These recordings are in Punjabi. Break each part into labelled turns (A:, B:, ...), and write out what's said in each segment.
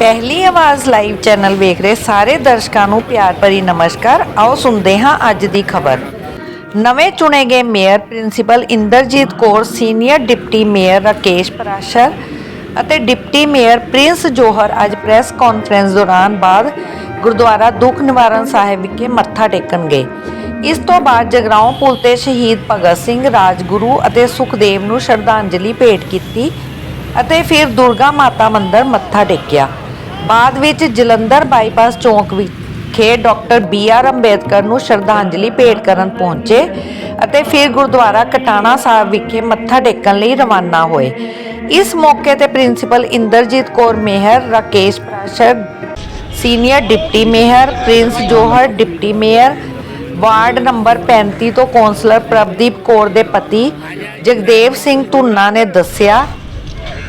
A: ਪਹਿਲੀ ਆਵਾਜ਼ ਲਾਈਵ ਚੈਨਲ ਵੇਖ ਰਹੇ ਸਾਰੇ ਦਰਸ਼ਕਾਂ ਨੂੰ ਪਿਆਰ ਭਰੀ ਨਮਸਕਾਰ। ਆਓ ਸੁਣਦੇ ਹਾਂ ਅੱਜ ਦੀ ਖਬਰ। ਨਵੇਂ ਚੁਣੇ ਗਏ mayor principal Inderjit Kaur, senior deputy mayor Rakesh Parashar ਅਤੇ ਡਿਪਟੀ ਮੇਅਰ ਪ੍ਰਿੰਸ ਜੋਹਰ ਅੱਜ ਪ੍ਰੈਸ ਕਾਨਫਰੰਸ ਦੌਰਾਨ ਬਾਅਦ ਗੁਰਦੁਆਰਾ ਦੁੱਖ ਨਿਵਾਰਨ ਸਾਹਿਬ ਵਿਖੇ ਮੱਥਾ ਟੇਕਣ ਗਏ। ਇਸ ਤੋਂ ਬਾਅਦ ਜਗਰਾਉਂ ਪੁਲ ਤੇ ਸ਼ਹੀਦ ਭਗਤ ਸਿੰਘ ਰਾਜਗੁਰੂ ਅਤੇ ਸੁਖਦੇਵ ਨੂੰ ਸ਼ਰਧਾਂਜਲੀ ਭੇਟ ਕੀਤੀ ਅਤੇ ਫਿਰ ਦੁਰਗਾ ਮਾਤਾ ਮੰਦਿਰ ਮੱਥਾ ਟੇਕਿਆ। ਬਾਅਦ ਵਿੱਚ ਜਲੰਧਰ ਬਾਈਪਾਸ ਚੌਂਕ ਵਿਖੇ ਡਾਕਟਰ ਬੀ ਆਰ ਅੰਬੇਦਕਰ ਨੂੰ ਸ਼ਰਧਾਂਜਲੀ ਭੇਟ ਕਰਨ ਪਹੁੰਚੇ ਅਤੇ ਫਿਰ ਗੁਰਦੁਆਰਾ ਕਟਾਣਾ ਸਾਹਿਬ ਵਿਖੇ ਮੱਥਾ ਟੇਕਣ ਲਈ ਰਵਾਨਾ ਹੋਏ। ਇਸ ਮੌਕੇ ਤੇ principal Inderjit Kaur mayor, Rakesh Parashar senior deputy mayor Prince Johar, deputy mayor, ward number 35 ਤੋਂ ਕੌਂਸਲਰ ਪ੍ਰਭਦੀਪ ਕੌਰ ਦੇ ਪਤੀ ਜਗਦੇਵ ਸਿੰਘ ਧੁੰਨਾ ਨੇ ਦੱਸਿਆ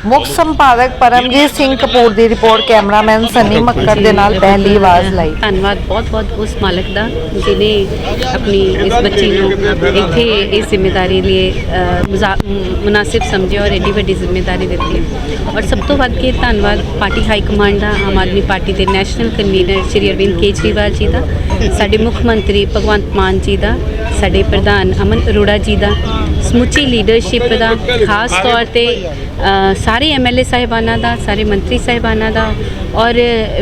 A: ਮੁੱਖ ਸੰਪਾਦਕ ਪਰਮਜੀਤ ਸਿੰਘ ਕਪੂਰ ਦੀ ਰਿਪੋਰਟ ਕੈਮਰਾਮੈਨ ਸਨੀ ਮੱਕੜ ਦੇ ਨਾਲ ਪਹਿਲੀ ਆਵਾਜ਼ ਲਈ।
B: ਧੰਨਵਾਦ ਬਹੁਤ ਬਹੁਤ ਉਸ ਮਾਲਕ ਦਾ ਜਿਨੇ ਆਪਣੀ ਇਸ ਬੱਚੀ ਨੂੰ ਇੱਥੇ ਇਸ ਜ਼ਿੰਮੇਵਾਰੀ ਲਈ ਅ, ਮੁਨਾਸਿਬ ਸਮਝਿਆ ਔਰ ਐਡੀ ਵੱਡੀ ਜ਼ਿੰਮੇਵਾਰੀ ਦਿੱਤੀ। ਔਰ ਸਭ ਤੋਂ ਵੱਧ ਕੇ ਧੰਨਵਾਦ ਪਾਰਟੀ ਹਾਈ ਕਮਾਂਡ ਦਾ ਆਮ ਆਦਮੀ ਪਾਰਟੀ ਦੇ ਨੈਸ਼ਨਲ ਕਨਵੀਨਰ ਸ਼੍ਰੀ ਅਰਵਿੰਦ ਕੇਜਰੀਵਾਲ ਜੀ ਦਾ ਸਾਡੇ ਮੁੱਖ ਮੰਤਰੀ ਭਗਵੰਤ ਮਾਨ ਜੀ ਦਾ ਸਾਡੇ ਪ੍ਰਧਾਨ ਅਮਨ ਅਰੋੜਾ ਜੀ ਦਾ ਸਮੁੱਚੀ ਲੀਡਰਸ਼ਿਪ ਦਾ ਖਾਸ ਤੌਰ ਤੇ ਅ, ਸਾਰੇ ਐਮਐਲਏ ਸਾਹਿਬਾਨਾਂ ਦਾ ਸਾਰੇ ਮੰਤਰੀ ਸਾਹਿਬਾਨਾਂ ਦਾ ਔਰ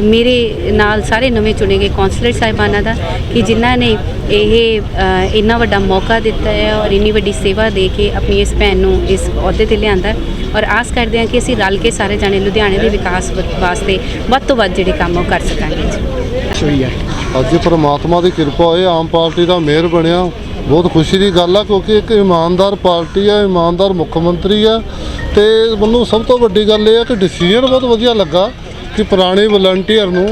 B: ਮੇਰੇ ਨਾਲ ਸਾਰੇ ਨਵੇਂ ਚੁਣੇ ਗਏ ਕੌਂਸਲਰ ਸਾਹਿਬਾਨਾਂ ਦਾ ਕਿ ਜਿਨ੍ਹਾਂ ਨੇ ਇਹ ਅ, ਇੰਨਾ ਵੱਡਾ ਮੌਕਾ ਦਿੱਤਾ ਹੈ ਔਰ ਇੰਨੀ ਵੱਡੀ ਸੇਵਾ ਦੇ ਕੇ ਆਪਣੀ ਇਸ ਭੈਣ ਨੂੰ ਇਸ ਅਹੁਦੇ ਤੇ ਲਿਆਂਦਾ ਔਰ ਆਸ ਕਰਦੇ ਹਾਂ ਕਿ ਅਸੀਂ ਰਲ ਕੇ ਸਾਰੇ ਜਾਣੇ ਲੁਧਿਆਣੇ ਦੇ ਵਿਕਾਸ ਵਾਸਤੇ ਵੱਧ ਤੋਂ ਵੱਧ ਜਿਹੜੇ ਕੰਮ ਉਹ ਕਰ ਸਕਾਂਗੇ ਜੀ।
C: ਅੱਜ ਪਰਮਾਤਮਾ ਦੀ ਕਿਰਪਾ ਹੋਏ ਆਮ ਪਾਰਟੀ ਦਾ ਮੇਅਰ ਬਣਿਆ। ਬਹੁਤ ਖੁਸ਼ੀ ਦੀ ਗੱਲ ਆ, ਕਿਉਂਕਿ ਇੱਕ ਇਮਾਨਦਾਰ ਪਾਰਟੀ ਆ, ਇਮਾਨਦਾਰ ਮੁੱਖ ਮੰਤਰੀ ਆ। ਤੇ ਮੈਨੂੰ ਸਭ ਤੋਂ ਵੱਡੀ ਗੱਲ ਇਹ ਆ ਕਿ ਡਿਸੀਜਨ ਬਹੁਤ ਵਧੀਆ ਲੱਗਾ ਕਿ ਪੁਰਾਣੇ ਵਲੰਟੀਅਰ ਨੂੰ,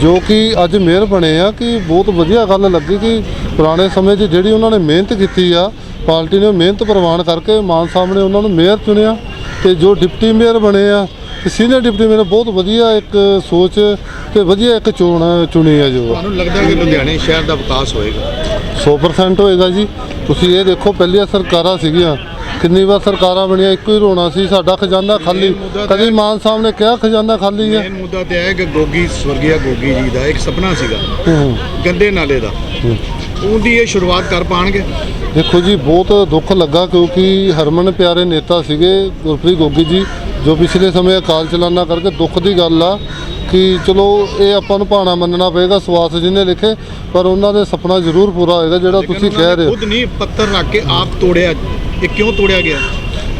C: ਜੋ ਕਿ ਅੱਜ ਮੇਅਰ ਬਣੇ ਆ, ਕਿ ਬਹੁਤ ਵਧੀਆ ਗੱਲ ਲੱਗੀ ਕਿ ਪੁਰਾਣੇ ਸਮੇਂ 'ਚ ਜਿਹੜੀ ਉਹਨਾਂ ਨੇ ਮਿਹਨਤ ਕੀਤੀ ਆ, ਪਾਰਟੀ ਨੇ ਮਿਹਨਤ ਪ੍ਰਵਾਨ ਕਰਕੇ ਮਾਨ ਸਾਹਮਣੇ ਉਹਨਾਂ ਨੂੰ ਮੇਅਰ ਚੁਣਿਆ। ਤੇ ਜੋ ਡਿਪਟੀ ਮੇਅਰ ਬਣੇ ਆ ਸੀਨੀਅਰ ਡਿਪਟੀ ਮੇਅਰ ਬਹੁਤ ਵਧੀਆ ਇੱਕ ਸੋਚ ਤੇ ਵਧੀਆ ਇੱਕ ਚੋਣ ਚੁਣੀ ਆ ਜੋ।
D: ਤੁਹਾਨੂੰ ਲੱਗਦਾ ਕਿ ਲੁਧਿਆਣੇ ਸ਼ਹਿਰ ਦਾ ਵਿਕਾਸ ਹੋਏਗਾ?
C: 100% ਹੋਏਗਾ ਜੀ। ਤੁਸੀਂ ਇਹ ਦੇਖੋ ਪਹਿਲੀਆਂ ਸਰਕਾਰਾਂ ਸੀਗੀਆਂ। ਕਿੰਨੀ ਵਾਰ ਸਰਕਾਰਾਂ ਬਣੀਆਂ ਇੱਕੋ ਹੀ ਰੋਣਾ ਸੀ ਸਾਡਾ ਖਜ਼ਾਨਾ ਖਾਲੀ। ਕਦੀ ਮਾਨ ਸਾਹਿਬ ਨੇ ਕਿਹਾ ਖਜ਼ਾਨਾ ਖਾਲੀ ਹੈ
D: ਮੇਨ ਮੁੱਦਾ ਤੇ ਹੈ ਕਿ ਗੋਗੀ ਸਵਰਗੀਆ ਗੋਗੀ ਜੀ ਦਾ ਇੱਕ ਸੁਪਨਾ ਸੀਗਾ।
C: ਹੂੰ।
D: ਗੰਦੇ ਨਾਲੇ ਦਾ। ਉਹਦੀ ਇਹ ਸ਼ੁਰੂਆਤ ਕਰ ਪਾਣਗੇ?
C: ਦੇਖੋ ਜੀ ਬਹੁਤ ਦੁੱਖ ਲੱਗਾ ਕਿਉਂਕਿ ਹਰਮਨ ਪਿਆਰੇ ਨੇਤਾ ਸੀਗੇ ਗੁਰਪ੍ਰੀਤ ਗੋਗੀ ਜੀ। ਜੋ ਪਿਛਲੇ ਸਮੇਂ ਅਕਾਲ ਚਲਾਨਾ ਕਰਕੇ ਦੁੱਖ ਦੀ ਗੱਲ ਆ ਕਿ ਚਲੋ ਇਹ ਆਪਾਂ ਨੂੰ ਭਾਣਾ ਮੰਨਣਾ ਪਏਗਾ ਸਵਾਸ ਜਿਹਨੇ ਲਿਖੇ ਪਰ ਉਹਨਾਂ ਦੇ ਸੁਪਨਾ ਜ਼ਰੂਰ ਪੂਰਾ ਹੋਏਗਾ ਜਿਹੜਾ ਤੁਸੀਂ ਕਹਿ ਰਹੇ ਹੋ।
D: ਖੁਦ ਨਹੀਂ ਪੱਤਰ ਰੱਖ ਕੇ ਆਪ ਤੋੜਿਆ। ਇਹ ਕਿਉਂ ਤੋੜਿਆ ਗਿਆ?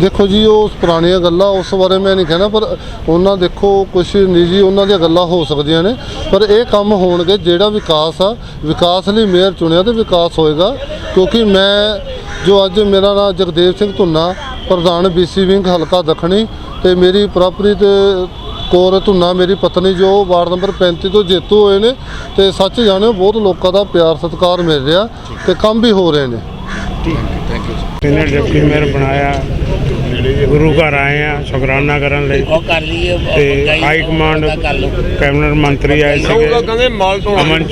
C: ਦੇਖੋ ਜੀ ਉਹ ਪੁਰਾਣੀਆਂ ਗੱਲਾਂ ਉਸ ਬਾਰੇ ਮੈਂ ਨਹੀਂ ਕਹਿਣਾ ਪਰ ਉਹਨਾਂ ਦੇਖੋ ਕੁਝ ਨਿੱਜੀ ਉਹਨਾਂ ਦੀਆਂ ਗੱਲਾਂ ਹੋ ਸਕਦੀਆਂ ਨੇ। ਪਰ ਇਹ ਕੰਮ ਹੋਣਗੇ ਜਿਹੜਾ ਵਿਕਾਸ ਆ ਵਿਕਾਸ ਲਈ ਮੇਅਰ ਚੁਣਿਆ ਤੇ ਵਿਕਾਸ ਹੋਏਗਾ। ਕਿਉਂਕਿ ਮੈਂ ਜੋ ਅੱਜ ਮੇਰਾ ਨਾਮ ਜਗਦੇਵ ਸਿੰਘ ਧੁੰਨਾ ਪ੍ਰਧਾਨ ਬੀਸੀ ਵਿੰਗ ਹਲਕਾ ਦੱਖਣੀ ਤੇ ਮੇਰੀ ਪ੍ਰਾਪਰੀਤ ਕੌਰ ਧੁੰਨਾ ਮੇਰੀ ਪਤਨੀ ਜੋ ਵਾਰਡ ਨੰਬਰ 35 ਤੋਂ ਜੇਤੂ ਹੋਏ ਨੇ ਤੇ ਸੱਚ ਜਾਣਿਓ ਬਹੁਤ ਲੋਕਾਂ ਦਾ ਪਿਆਰ ਸਤਿਕਾਰ ਮਿਲ ਰਿਹਾ ਤੇ ਕੰਮ ਵੀ ਹੋ ਰਹੇ ਨੇ।
D: ਠੀਕ ਹੈ ਥੈਂਕ ਯੂ
E: ਇਹਨੇ ਡਿਪਟੀ ਮੇਅਰ ਬਣਾਇਆ ਗੁਰੂ ਘਰ ਆਏ ਆ ਸ਼ੁਕਰਾਨਾ ਕਰਨ ਲਈ।
F: ਉਹ ਕਰ ਲਈਏ
E: ਤੇ ਹਾਈ ਕਮਾਂਡ ਕੈਬਨਿਟ ਮੰਤਰੀ ਆਏ ਸੀਗੇ। ਅਮਨ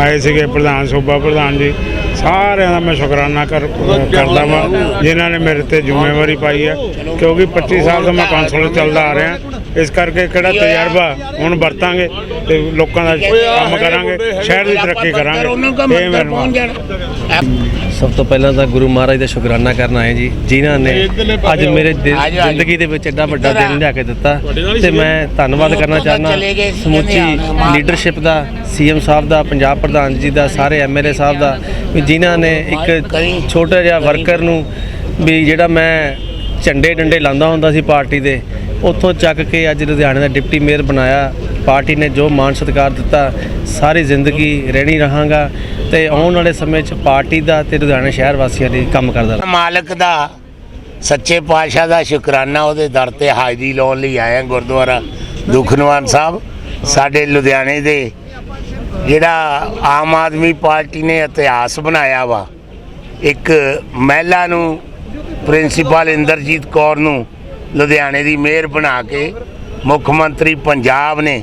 E: ਆਏ ਸੀਗੇ ਪ੍ਰਧਾਨ ਸੂਬਾ ਪ੍ਰਧਾਨ ਜੀ। ਸਾਰਿਆਂ ਦਾ ਮੈਂ ਸ਼ੁਕਰਾਨਾ ਕਰ ਕਰਦਾ ਵਾਂ ਜਿਨ੍ਹਾਂ ਨੇ ਮੇਰੇ ਤੇ ਜ਼ਿੰਮੇਵਾਰੀ ਪਾਈ ਹੈ ਕਿਉਂਕਿ 25 ਸਾਲ ਤੋਂ ਮੈਂ ਕਾਉਂਸਲਰ ਚੱਲਦਾ ਆ ਰਿਹਾ। ਇਸ ਕਰਕੇ ਕਿਹੜਾ ਤਜਰਬਾ ਹੁਣ ਵਰਤਾਂਗੇ ਤੇ ਲੋਕਾਂ ਦਾ ਕੰਮ ਕਰਾਂਗੇ ਸ਼ਹਿਰ ਦੀ ਤਰੱਕੀ ਕਰਾਂਗੇ। ਇਹ
F: ਸਭ ਤੋਂ ਪਹਿਲਾਂ ਤਾਂ ਗੁਰੂ ਮਹਾਰਾਜ ਦਾ ਸ਼ੁਕਰਾਨਾ ਕਰਨ ਆਏ ਜੀ ਜਿਨ੍ਹਾਂ ਨੇ ਅੱਜ ਮੇਰੇ ਜ਼ਿੰਦਗੀ ਦੇ ਵਿੱਚ ਐਡਾ ਵੱਡਾ ਦਿਨ ਲਿਆ ਕੇ ਦਿੱਤਾ ਤੇ ਮੈਂ ਧੰਨਵਾਦ ਕਰਨਾ ਚਾਹੁੰਦਾ। ਸਮੁੱਚੀ ਲੀਡਰਸ਼ਿਪ ਦਾ ਸੀਐਮ ਸਾਹਿਬ ਦਾ ਪੰਜਾਬ ਪ੍ਰਧਾਨ ਜੀ ਦਾ ਸਾਰੇ ਐਮਐਲਏ ਸਾਹਿਬ ਦਾ ਜਿਨ੍ਹਾਂ ਨੇ ਇੱਕ ਛੋਟਾ ਜਿਹਾ ਵਰਕਰ ਨੂੰ ਵੀ ਜਿਹੜਾ ਮੈਂ ਝੰਡੇ ਡੰਡੇ ਲਾਉਂਦਾ ਹੁੰਦਾ ਸੀ ਪਾਰਟੀ ਦੇ, ਉੱਥੋਂ ਚੱਕ ਕੇ ਅੱਜ ਲੁਧਿਆਣੇ ਦਾ ਡਿਪਟੀ ਮੇਅਰ ਬਣਾਇਆ। ਪਾਰਟੀ ਨੇ ਜੋ ਮਾਣ ਸਤਿਕਾਰ ਦਿੱਤਾ, ਸਾਰੀ ਜ਼ਿੰਦਗੀ ਰਹਿਣੀ ਰਹਾਂਗਾ ਤੇ ਆਉਣ ਵਾਲੇ ਸਮੇਂ 'ਚ ਪਾਰਟੀ ਦਾ ਤੇ ਲੁਧਿਆਣਾ ਸ਼ਹਿਰ ਵਾਸੀਆਂ ਲਈ ਕੰਮ ਕਰਦਾ
G: ਮਾਲਕ ਦਾ, ਸੱਚੇ ਪਾਤਸ਼ਾਹ ਦਾ ਸ਼ੁਕਰਾਨਾ ਉਹਦੇ ਦਰ ਤੇ ਹਾਜ਼ਰੀ ਲਾਉਣ ਲਈ ਆਇਆ ਹਾਂ ਗੁਰਦੁਆਰਾ ਦੁਖਨਵਾਨ ਸਾਹਿਬ। ਸਾਡੇ ਲੁਧਿਆਣੇ ਦੇ ਜਿਹੜਾ ਆਮ ਆਦਮੀ ਪਾਰਟੀ ਨੇ ਇਤਿਹਾਸ ਬਣਾਇਆ ਵਾ, ਇੱਕ ਮਹਿਲਾ ਨੂੰ ਪ੍ਰਿੰਸੀਪਲ ਇੰਦਰਜੀਤ ਕੌਰ ਨੂੰ ਲੁਧਿਆਣੇ ਦੀ ਮੇਅਰ ਬਣਾ ਕੇ ਮੁੱਖ ਮੰਤਰੀ ਪੰਜਾਬ ਨੇ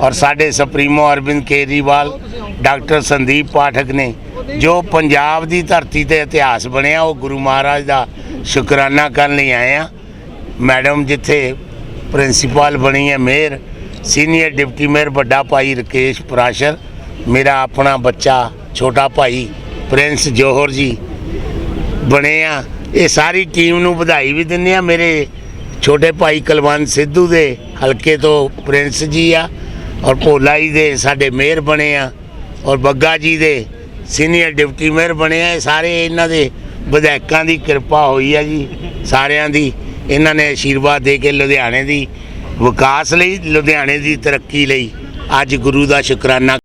G: ਔਰ ਸਾਡੇ ਸੁਪਰੀਮੋ ਅਰਵਿੰਦ ਕੇਜਰੀਵਾਲ, ਡਾਕਟਰ ਸੰਦੀਪ ਪਾਠਕ ਨੇ, ਜੋ ਪੰਜਾਬ ਦੀ ਧਰਤੀ ਤੇ ਇਤਿਹਾਸ ਬਣਿਆ, ਉਹ ਗੁਰੂ ਮਹਾਰਾਜ ਦਾ ਸ਼ੁਕਰਾਨਾ ਕਰਨ ਲਈ ਆਏ ਆ। ਮੈਡਮ ਜਿੱਥੇ ਪ੍ਰਿੰਸੀਪਲ ਬਣੀ ਹੈ ਮੇਅਰ, ਸੀਨੀਅਰ ਡਿਪਟੀ ਮੇਅਰ ਵੱਡਾ ਭਾਈ ਰਕੇਸ਼ ਪ੍ਰਾਸ਼ਰ ਮੇਰਾ ਆਪਣਾ ਬੱਚਾ, ਛੋਟਾ ਭਾਈ ਪ੍ਰਿੰਸ ਜੋਹਰ ਜੀ ਬਣੇ ਆ। ਇਹ ਸਾਰੀ ਟੀਮ ਨੂੰ ਵਧਾਈ ਵੀ ਦਿੰਦੇ ਆ। ਮੇਰੇ ਛੋਟੇ ਭਾਈ ਕੁਲਵੰਤ ਸਿੱਧੂ ਦੇ ਹਲਕੇ ਤੋਂ ਪ੍ਰਿੰਸ ਜੀ ਆ ਔਰ ਭੋਲਾ ਜੀ ਦੇ ਸਾਡੇ ਮੇਅਰ ਬਣੇ ਆ ਔਰ ਬੱਗਾ ਜੀ ਦੇ ਸੀਨੀਅਰ ਡਿਪਟੀ ਮੇਅਰ ਬਣੇ ਆ। ਇਹ ਸਾਰੇ ਇਹਨਾਂ ਦੇ ਵਿਧਾਇਕਾਂ ਦੀ ਕਿਰਪਾ ਹੋਈ ਆ ਜੀ। ਸਾਰਿਆਂ ਦੀ ਇਹਨਾਂ ਨੇ ਆਸ਼ੀਰਵਾਦ ਦੇ ਕੇ ਲੁਧਿਆਣੇ ਦੀ ਵਿਕਾਸ ਲਈ, ਲੁਧਿਆਣੇ ਦੀ ਤਰੱਕੀ ਲਈ ਅੱਜ ਗੁਰੂ ਦਾ ਸ਼ੁਕਰਾਨਾ